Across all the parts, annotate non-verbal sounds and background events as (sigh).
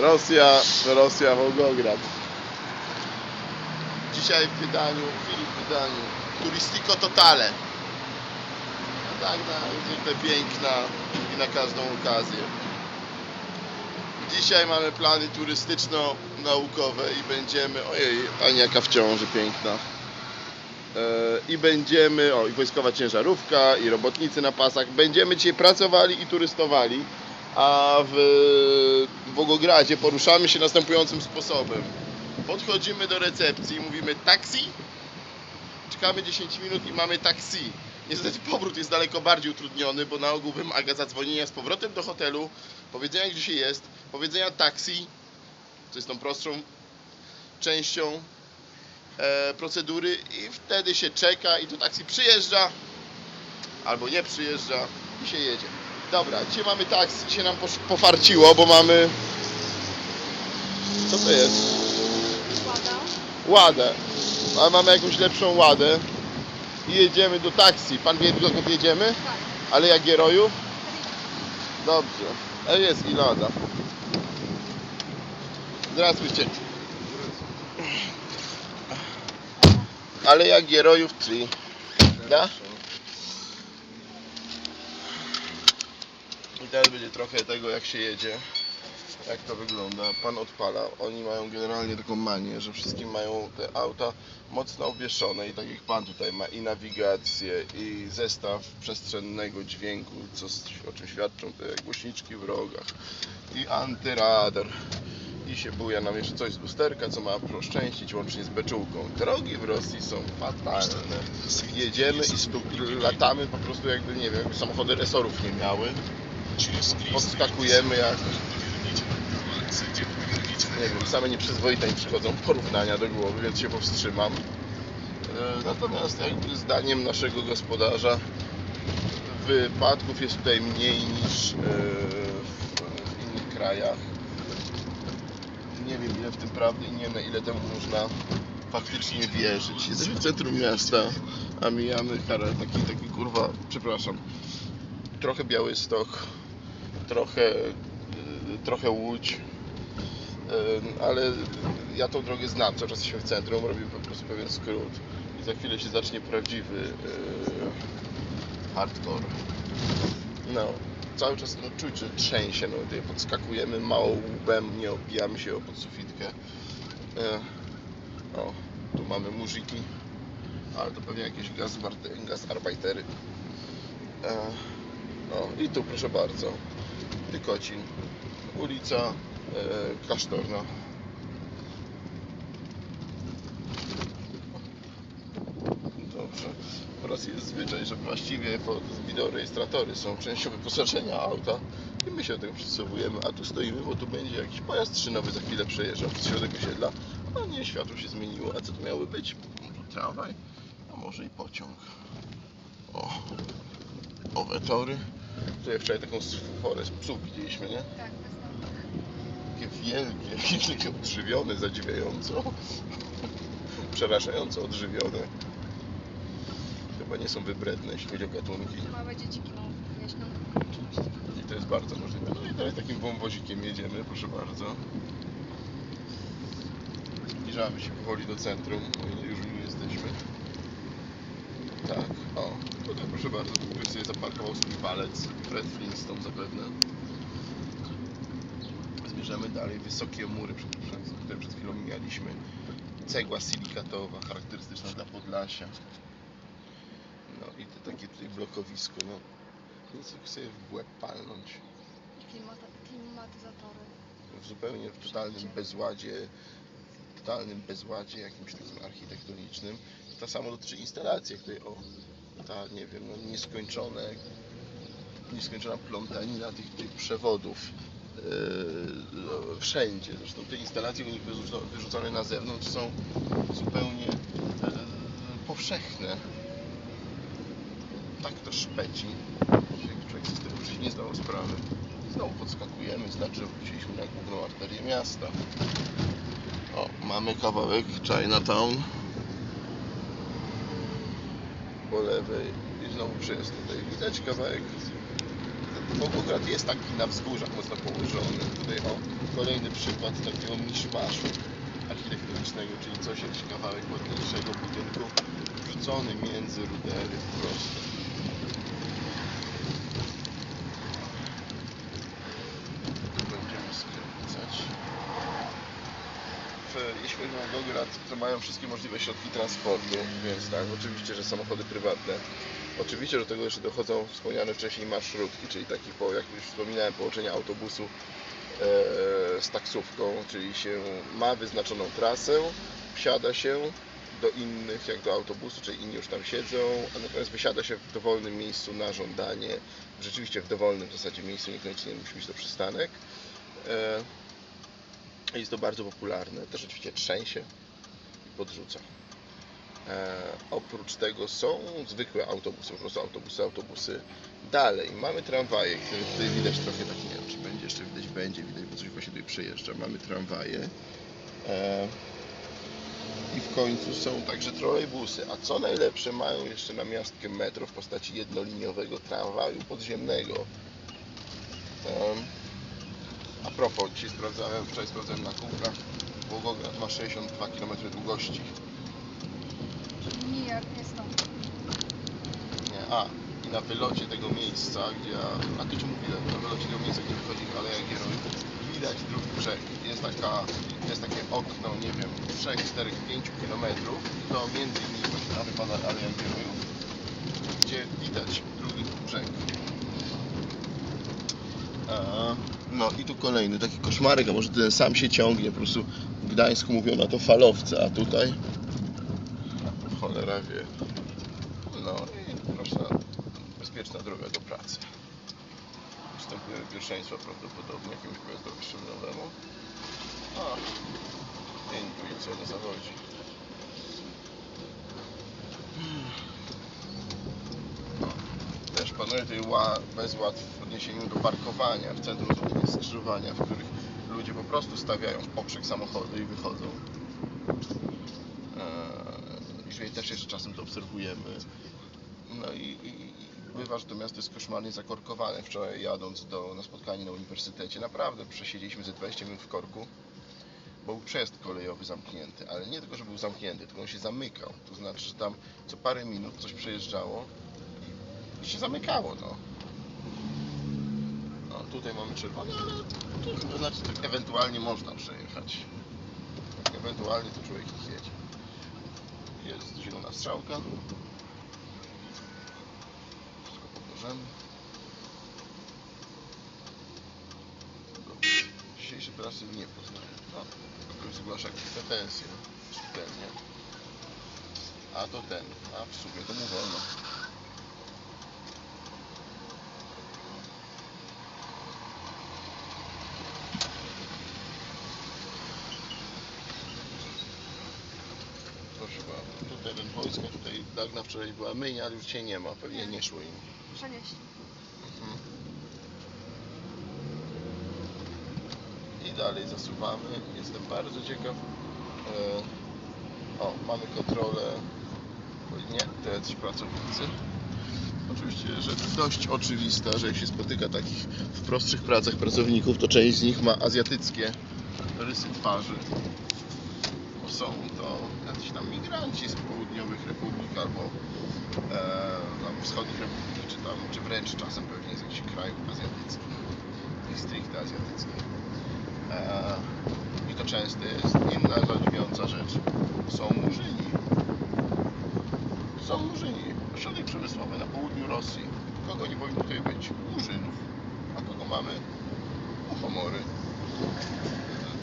Rosja, Rosja, Wołgograd. Dzisiaj w wydaniu, Filip w wydaniu Turistico Totale. No tak, na zwykle piękna i na każdą okazję. Dzisiaj mamy plany turystyczno-naukowe i będziemy, ojej, pani jaka w ciąży piękna. E, I będziemy, o i wojskowa ciężarówka i robotnicy na pasach. Będziemy dzisiaj pracowali i turystowali, a w Wogogradzie poruszamy się następującym sposobem. Podchodzimy do recepcji, mówimy taksi, czekamy 10 minut i mamy taksi. Niestety powrót jest daleko bardziej utrudniony, bo na ogół wymaga zadzwonienia z powrotem do hotelu, powiedzenia gdzie się jest, powiedzenia taksi, co jest tą prostszą częścią e, procedury i wtedy się czeka i to taksi przyjeżdża albo nie przyjeżdża i się jedzie. Dobra, dzisiaj mamy taksi, dzisiaj nam posz- pofarciło, bo mamy... Co to jest? Ładę. Ale mamy jakąś lepszą ładę. I jedziemy do taksi. Pan wie, dokąd jedziemy? Ale jak Gieroju? Dobrze. E, jest i lada. Zdrasuj. Ale jak Gierojów 3. Da? I teraz będzie trochę tego jak się jedzie. Jak to wygląda? Pan odpala. Oni mają generalnie taką manię, że wszystkim mają te auta mocno obwieszone i tak jak pan tutaj ma i nawigację i zestaw przestrzennego dźwięku, co, o czym świadczą te głośniczki w rogach i antyradar. I się buja nam jeszcze coś z lusterka, co ma proszczęścić łącznie z beczułką. Drogi w Rosji są fatalne. Jedziemy i stu, latamy po prostu jakby, nie wiem, jakby samochody resorów nie miały. Podskakujemy jak nie wiem, same nieprzyzwoite mi przychodzą porównania do głowy, więc się powstrzymam. E, Natomiast jakby zdaniem naszego gospodarza wypadków jest tutaj mniej niż e, w innych krajach. Nie wiem ile w tym prawdy i nie na ile temu można faktycznie wierzyć. Jesteśmy w centrum miasta, a mijamy taki, taki kurwa, przepraszam, trochę Białystok, trochę, e, trochę Łódź, ale ja tą drogę znam, cały czas jesteśmy w centrum, robię po prostu pewien skrót i za chwilę się zacznie prawdziwy yy, hardcore. No, cały czas no, czuć, że trzęsie, no tutaj podskakujemy mało łbem, nie opijamy się o podsufitkę. Yy, o, tu mamy muziki, ale to pewnie jakieś gazbarte- gasarbeitery. Yy, o, i tu proszę bardzo, Tykocin, ulica e, klasztorna. Dobrze. Rosji jest zwyczaj, że właściwie wideorejestratory są częścią wyposażenia auta i my się tego przystosowujemy, a tu stoimy, bo tu będzie jakiś pojazd szynowy za chwilę przejeżdżał przez środek osiedla. A nie, światło się zmieniło. A co to miały być? Tramwaj? A może i pociąg. O, owe tory. Tutaj wczoraj taką sforę z psów widzieliśmy, nie? Tak, Takie wielkie, (laughs) takie odżywione, zadziwiająco. Przerażająco odżywione. Chyba nie są wybredne, jeśli chodzi o gatunki. Małe dzieci giną oczywiście. I to jest bardzo możliwe. No i teraz takim wąwozikiem jedziemy, proszę bardzo. Zbliżamy się powoli do centrum, o ile już w nim jesteśmy. Tak, o, tutaj proszę bardzo, tu sobie zaparkował swój walec, Fred Flintstone zapewne. Zmierzamy dalej, wysokie mury, które przed chwilą mijaliśmy. Cegła silikatowa, charakterystyczna dla Podlasia. No i to takie tutaj blokowisko, no nic sobie w łeb palnąć. I klimata, klimatyzatory. W zupełnie w totalnym bezładzie, w totalnym bezładzie jakimś takim architektonicznym. To samo dotyczy instalacji, której o, ta, nie wiem, no, nieskończone, nieskończona plątanina tych, tych przewodów yy, no, wszędzie. Zresztą te instalacje u wyrzucone, na zewnątrz są zupełnie yy, powszechne. Tak to szpeci. Człowiek z tego wcześniej nie zdawał sprawy. Znowu podskakujemy, znaczy, że wróciliśmy na główną arterię miasta. O, mamy kawałek Chinatown. Po lewej i znowu przejazd tutaj. Widać kawałek Wołgograd jest taki na wzgórzach mocno położony. Tutaj o, kolejny przykład takiego miszmaszu architektonicznego, czyli coś jakiś kawałek ładniejszego budynku wrzucony między rudery wprost. Tu będziemy skręcać. W, jeśli chodzi o Wołgograd, to mają wszystkie możliwe środki transportu, więc tak, oczywiście, że samochody prywatne. Oczywiście do tego jeszcze dochodzą wspomniane wcześniej marszrutki, czyli taki, po, jak już wspominałem, połączenie autobusu e, z taksówką, czyli się ma wyznaczoną trasę, wsiada się do innych, jak do autobusu, czyli inni już tam siedzą, a natomiast wysiada się w dowolnym miejscu na żądanie, rzeczywiście w dowolnym w zasadzie miejscu, niekoniecznie musi być to przystanek. Jest to bardzo popularne, też oczywiście trzęsie i podrzuca. E, oprócz tego są zwykłe autobusy, po prostu autobusy, autobusy. Dalej mamy tramwaje, które tutaj widać trochę tak, nie wiem czy będzie jeszcze widać, będzie widać, bo coś właśnie tutaj przejeżdża. Mamy tramwaje. E, I w końcu są także trolejbusy. A co najlepsze, mają jeszcze namiastkę metro w postaci jednoliniowego tramwaju podziemnego. Em, a propos, dzisiaj sprawdzałem, wczoraj sprawdzałem na Google'ach, Wołgograd ma 62 km długości. Nijak nie stąd. Nie, a i na wylocie tego miejsca, gdzie ja, a tu ci mówiłem, na wylocie tego miejsca, gdzie wychodzi Aleja Gieroj, widać drugi brzeg. Jest taka, jest takie okno, nie wiem, 3, 4, 5 kilometrów, to między innymi właśnie tam wypada Aleja gdzie widać drugi brzeg. A, no i tu kolejny taki koszmarek, a może ten sam się ciągnie, po prostu w Gdańsku mówią na to falowce, a tutaj cholera wie. No i proszę, bezpieczna droga do pracy. Ustępuje pierwszeństwo prawdopodobnie jakiemuś pojazdowi szczeblowemu. A, intuicja nie zawodzi. Też panuje bezład w odniesieniu do parkowania. W centrum takie skrzyżowania, w których ludzie po prostu stawiają w poprzek samochody i wychodzą. Eee, Jeżeli też jeszcze czasem to obserwujemy. No i, i bywa, że to miasto jest koszmarnie zakorkowane. Wczoraj jadąc do, na spotkanie na uniwersytecie, naprawdę przesiedzieliśmy ze 20 minut w korku, bo był przejazd kolejowy zamknięty, ale nie tylko, że był zamknięty, tylko on się zamykał. To znaczy, że tam co parę minut coś przejeżdżało się zamykało, no. No, tutaj mamy czerwony, ale to znaczy, tak ewentualnie można przejechać. Tak ewentualnie to człowiek ich jedzie. Jest zielona strzałka. Wszystko pokażemy. Tego Dzisiejsze prasy nie poznaję. No, ktoś zgłasza jakieś pretensje. Czytelnie. A to ten. A w sumie to mu wolno. Proszę bardzo. Tutaj Dagna wczoraj była myjnia, ale już cię nie ma. Pewnie nie szło im. Przenieśli. Mhm. I dalej zasuwamy. Jestem bardzo ciekaw. E, o, mamy kontrolę. Nie, jacyś pracownicy. Oczywiście rzecz dość oczywista, że jak się spotyka takich w prostszych pracach pracowników, to część z nich ma azjatyckie rysy twarzy. Bo są to jacyś tam migranci z południowych republik albo e, tam wschodnich republik, czy tam, czy wręcz czasem pewnie z jakichś krajów azjatyckich stricte azjatyckich. E, I to często jest inna zadziwiająca rzecz. Są murzyni. Są murzyni. Ośrodek przemysłowy na południu Rosji. Kogo nie powinno tutaj być? Murzynów. A kogo mamy? Muchomory.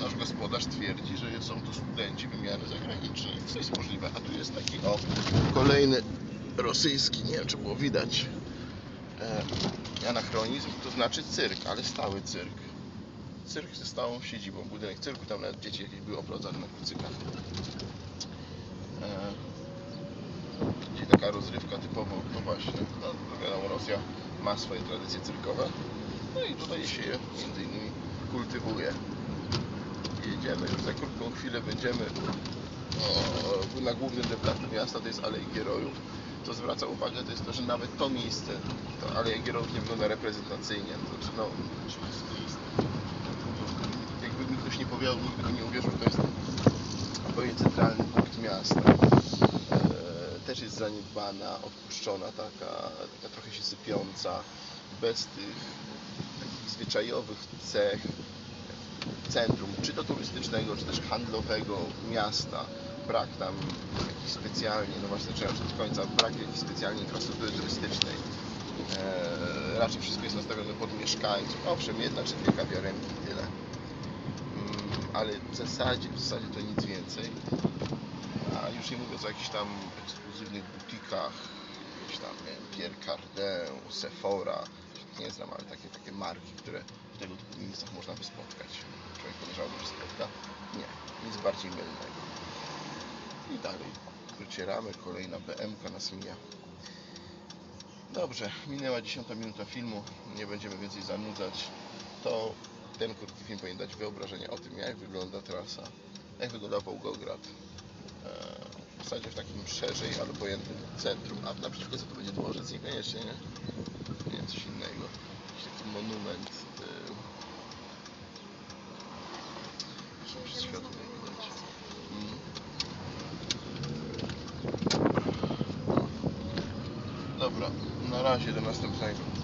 Nasz gospodarz twierdzi, że są to studenci wymiany zagranicznej. Co jest możliwe? A tu jest taki o kolejny rosyjski, nie wiem czy było widać. E, anachronizm to znaczy cyrk, ale stały cyrk. Cyrk ze stałą siedzibą, budynek cyrku, tam nawet dzieci jakieś były oprowadzane na kucykach. E, taka rozrywka typowo, no właśnie, no, no wiadomo, Rosja ma swoje tradycje cyrkowe. No i tutaj się je między innymi kultywuje. Jedziemy, już za krótką chwilę będziemy o, na głównym deptaku miasta, to jest Alei Gierojów. to zwraca uwagę, to jest to, że nawet to miejsce, to ale Jagiełłów nie wygląda reprezentacyjnie. To znaczy, no, jakby mi ktoś nie powiedział, by nie uwierzył, to jest zupełnie centralny punkt miasta. E, też jest zaniedbana, odpuszczona, taka, taka trochę się sypiąca, bez tych takich zwyczajowych cech centrum, czy to turystycznego, czy też handlowego miasta. Brak tam jakiejś specjalnie, no właśnie zacząłem od końca, brak jakiejś specjalnej infrastruktury turystycznej. E, raczej wszystko jest nastawione pod mieszkańców. Owszem, jedna czy dwie kawiarenki tyle. Mm, ale w zasadzie, w zasadzie to nic więcej. A już nie mówiąc o jakichś tam ekskluzywnych butikach, jakieś tam, nie wiem, Pierre Cardin, Sephora, nie znam, ale takie, takie marki, które tego typu miejscach można by spotkać. Człowiek podejrzewałby, że spotka. Nie, nic bardziej mylnego. I dalej docieramy, kolejna BMK nas mija. Dobrze, minęła 10 minuta filmu, nie będziemy więcej zanudzać. To ten krótki film powinien dać wyobrażenie o tym, jak wygląda trasa, jak wygląda Wołgograd. Eee, W zasadzie w takim szerzej, ale pojętym centrum, a naprzeciwko to będzie dworzec, niekoniecznie, nie? Nie, coś innego. Jakiś taki monument. Zresztą przez światło widać. Dobra, na razie do następnego.